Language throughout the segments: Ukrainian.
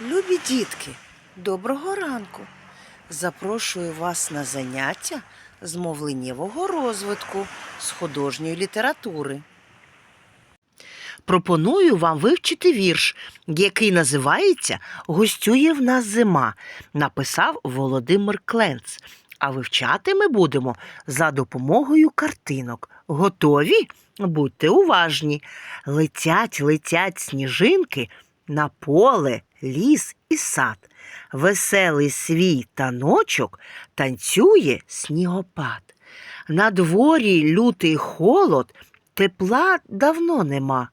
Любі дітки, доброго ранку. Запрошую вас на заняття з мовленнєвого розвитку з художньої літератури. Пропоную вам вивчити вірш, який називається Гостює в нас зима, написав Володимир Кленц. А вивчати ми будемо за допомогою картинок. Готові? Будьте уважні. Летять, летять сніжинки на поле, ліс і сад. Веселий свій таночок танцює снігопад. На дворі лютий холод, тепла давно нема.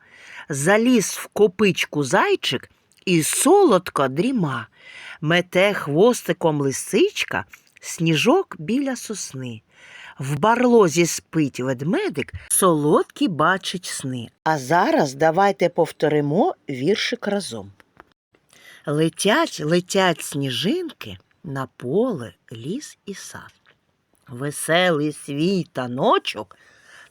Заліз в копичку зайчик і солодко дріма. Мете хвостиком лисичка, сніжок біля сосни. В барлозі спить ведмедик, солодкі бачить сни. А зараз давайте повторимо віршик разом. Летять, летять сніжинки на поле, ліс і сад. Веселий свій таночок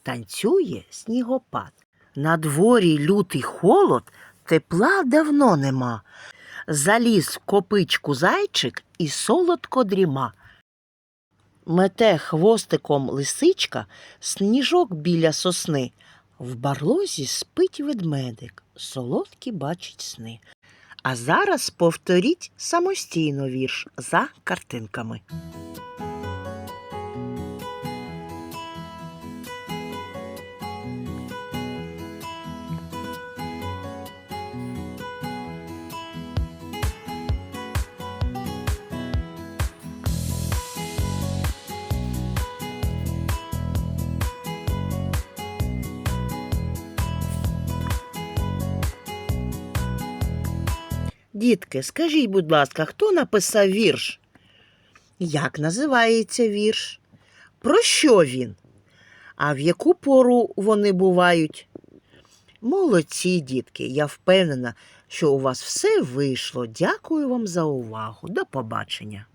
танцює снігопад. На дворі лютий холод, тепла давно нема. Заліз в копичку зайчик і солодко дріма. Мете хвостиком лисичка, сніжок біля сосни. В барлозі спить ведмедик, солодкі бачить сни. А зараз повторіть самостійно вірш за картинками. Дітки, скажіть, будь ласка, хто написав вірш? Як називається вірш? Про що він? А в яку пору вони бувають? Молодці, дітки, я впевнена, що у вас все вийшло. Дякую вам за увагу. До побачення.